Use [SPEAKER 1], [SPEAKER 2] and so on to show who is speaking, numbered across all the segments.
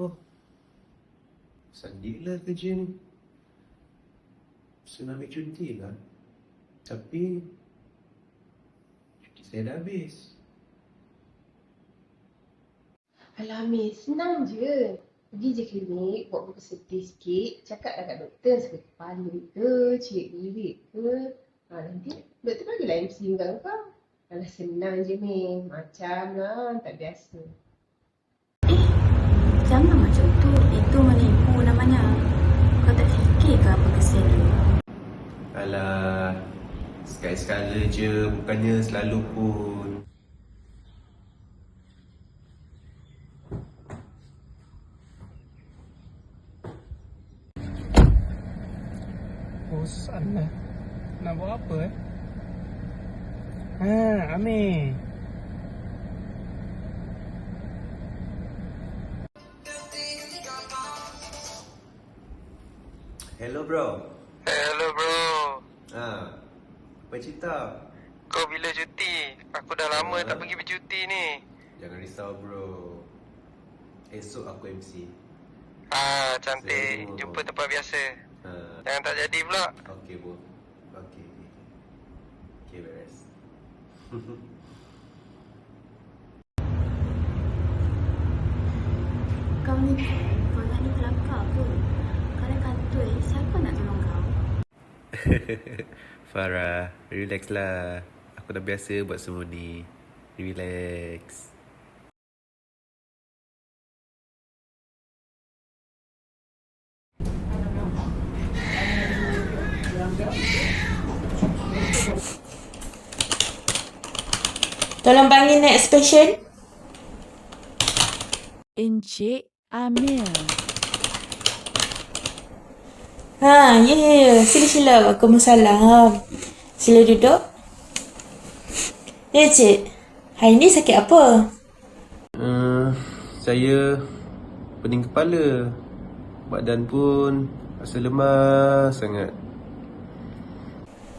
[SPEAKER 1] Oh. Sedih lah kerja ni. Saya nak ambil cuti lah. Tapi... Cuti saya dah habis.
[SPEAKER 2] Alah Miss, senang je. Pergi je klinik, buat buku sedih sikit, cakap kat doktor sakit kepala ke, cik lirik ke. Ha, nanti doktor bagilah MC untuk kau. Alah senang je Miss, macam lah, tak biasa.
[SPEAKER 3] Jangan macam tu. Itu menipu namanya. Kau tak fikir ke apa kesian dia?
[SPEAKER 1] Alah... Sekali-sekala je, bukannya selalu pun.
[SPEAKER 4] Bosan lah. Nak buat apa eh? Ha, Amir.
[SPEAKER 1] Hello bro.
[SPEAKER 5] Hello bro,
[SPEAKER 1] Ha. Apa cerita?
[SPEAKER 5] kau bila cuti? Aku dah lama
[SPEAKER 1] Ah.
[SPEAKER 5] tak pergi bercuti ni.
[SPEAKER 1] Jangan risau bro. Esok aku MC.
[SPEAKER 5] Ah, cantik.
[SPEAKER 1] Selalu.
[SPEAKER 5] Jumpa tempat biasa.
[SPEAKER 1] Ha.
[SPEAKER 5] Jangan tak jadi pula.
[SPEAKER 1] Okey bro. Okey. okey. Okey beres.
[SPEAKER 3] Kau ni kau nak ni kelakar ke? Kantoi, siapa nak tolong kau?
[SPEAKER 1] Farah, relax lah. Aku dah biasa buat semua ni. Relax.
[SPEAKER 6] Tolong panggil next patient.
[SPEAKER 7] Encik Amir.
[SPEAKER 6] Ha, ya, ya, ya. Sila, sila. Waalaikumsalam. Sila duduk. Ya, cik. Hari ni sakit apa?
[SPEAKER 1] Uh, saya pening kepala. Badan pun rasa lemah sangat.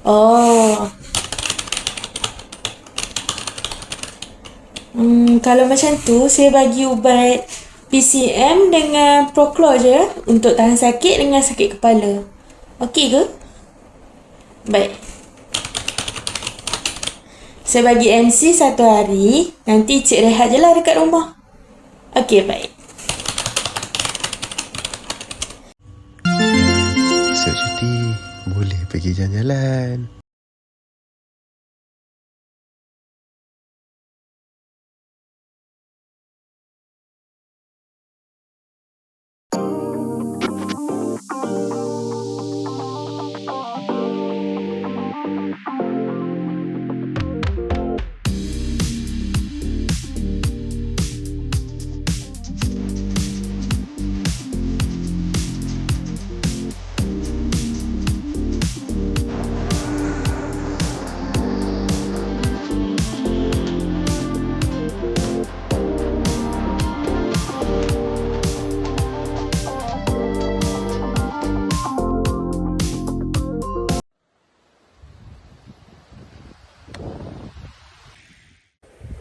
[SPEAKER 6] Oh. Hmm, kalau macam tu, saya bagi ubat PCM dengan Proclor je untuk tahan sakit dengan sakit kepala. Okey ke? Baik. Saya bagi MC satu hari, nanti cik rehat je lah dekat rumah. Okey, baik.
[SPEAKER 1] Esok cuti boleh pergi jalan-jalan.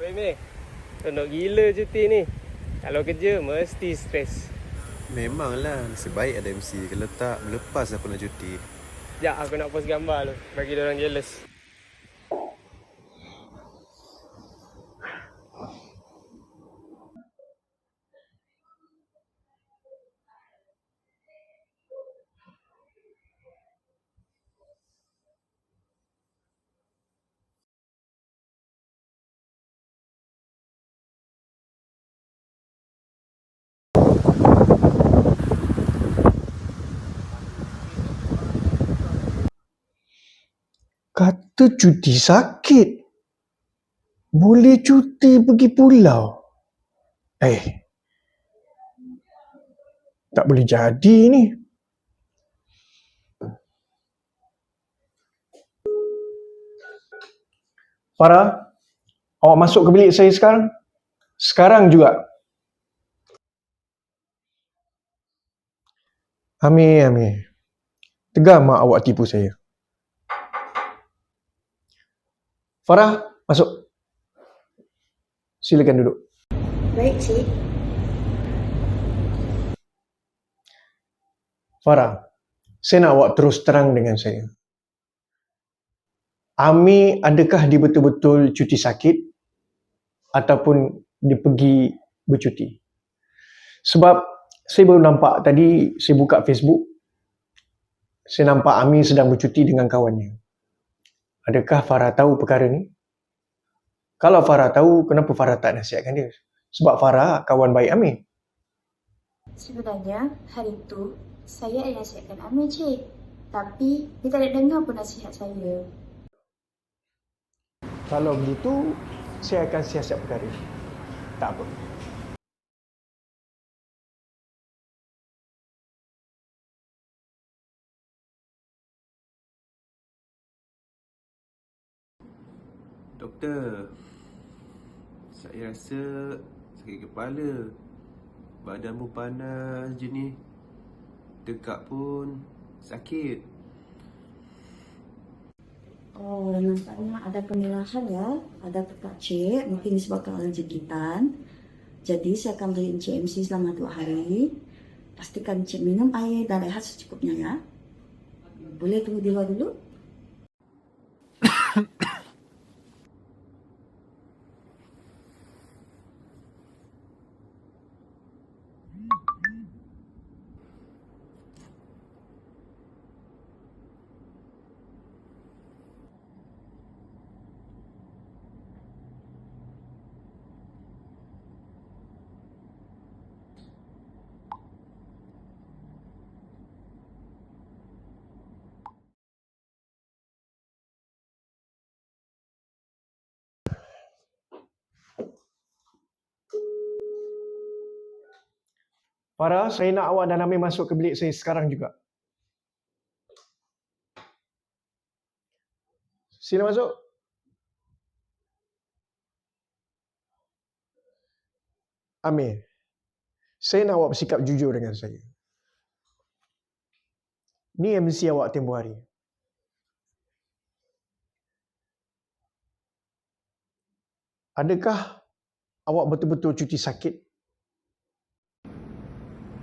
[SPEAKER 4] Weh Amir. Tunduk gila cuti ni. Kalau kerja mesti stres.
[SPEAKER 1] Memanglah nasib baik ada MC. Kalau tak, melepas aku nak cuti.
[SPEAKER 4] Sekejap aku nak post gambar tu. Bagi dia orang jealous.
[SPEAKER 8] Kata cuti sakit. Boleh cuti pergi pulau. Eh. Tak boleh jadi ni. Farah, awak masuk ke bilik saya sekarang? Sekarang juga. Amir, Amir. Tegar mak awak tipu saya. Farah, masuk. Silakan duduk.
[SPEAKER 6] Baik, cik.
[SPEAKER 8] Farah, saya nak awak terus terang dengan saya. Ami adakah dia betul-betul cuti sakit ataupun dia pergi bercuti? Sebab saya baru nampak tadi saya buka Facebook saya nampak Ami sedang bercuti dengan kawannya. Adakah Farah tahu perkara ni? Kalau Farah tahu, kenapa Farah tak nasihatkan dia? Sebab Farah kawan baik Ami.
[SPEAKER 3] Sebenarnya, hari itu saya ada nasihatkan Amir, Cik. Tapi, dia tak ada dengar pun nasihat saya.
[SPEAKER 8] Kalau begitu, saya akan siasat perkara. Tak apa.
[SPEAKER 1] Doktor, saya rasa sakit kepala. Badan pun panas je ni. Tekak pun sakit.
[SPEAKER 9] Oh, nampaknya ada pengelahan ya. Ada tekak cik, mungkin disebabkan oleh jangkitan. Jadi, saya akan beri Encik MC selama dua hari. Pastikan Encik minum air dan rehat secukupnya ya. Boleh tunggu di luar dulu?
[SPEAKER 8] Farah, saya nak awak dan Ami masuk ke bilik saya sekarang juga. Sila masuk. Amir, saya nak awak bersikap jujur dengan saya. Ni MC awak tempoh hari. Adakah awak betul-betul cuti sakit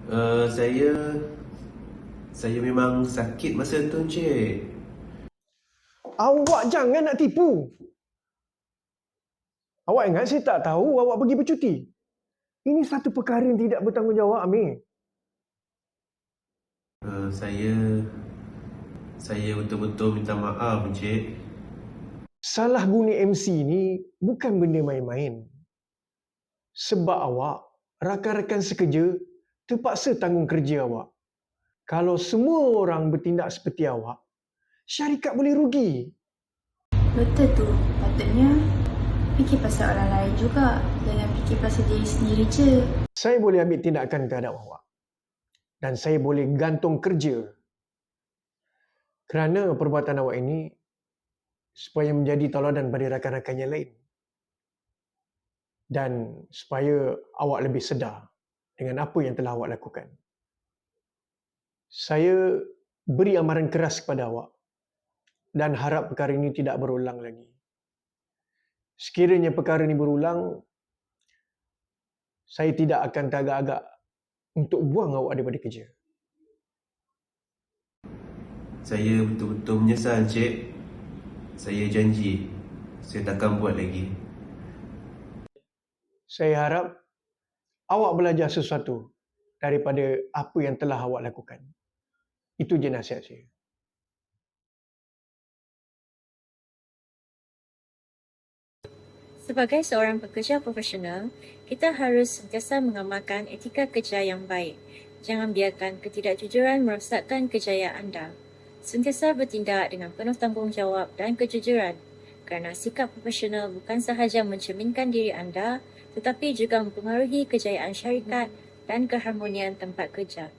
[SPEAKER 1] Uh, saya saya memang sakit masa tu, Encik.
[SPEAKER 8] Awak jangan nak tipu. Awak ingat saya tak tahu awak pergi bercuti. Ini satu perkara yang tidak bertanggungjawab, Amir.
[SPEAKER 1] Uh, saya saya betul-betul minta maaf, Encik.
[SPEAKER 8] Salah guna MC ni bukan benda main-main. Sebab awak, rakan-rakan sekerja terpaksa tanggung kerja awak. Kalau semua orang bertindak seperti awak, syarikat boleh rugi.
[SPEAKER 3] Betul tu. Patutnya fikir pasal orang lain juga. Jangan fikir pasal diri sendiri je.
[SPEAKER 8] Saya boleh ambil tindakan terhadap awak. Dan saya boleh gantung kerja. Kerana perbuatan awak ini supaya menjadi tauladan pada rakan-rakan yang lain. Dan supaya awak lebih sedar dengan apa yang telah awak lakukan. Saya beri amaran keras kepada awak dan harap perkara ini tidak berulang lagi. Sekiranya perkara ini berulang, saya tidak akan tagak-agak untuk buang awak daripada kerja.
[SPEAKER 1] Saya betul-betul menyesal, Encik. Saya janji saya takkan buat lagi.
[SPEAKER 8] Saya harap awak belajar sesuatu daripada apa yang telah awak lakukan. Itu je nasihat saya.
[SPEAKER 10] Sebagai seorang pekerja profesional, kita harus sentiasa mengamalkan etika kerja yang baik. Jangan biarkan ketidakjujuran merosakkan kejayaan anda. Sentiasa bertindak dengan penuh tanggungjawab dan kejujuran kerana sikap profesional bukan sahaja mencerminkan diri anda tetapi juga mempengaruhi kejayaan syarikat dan keharmonian tempat kerja.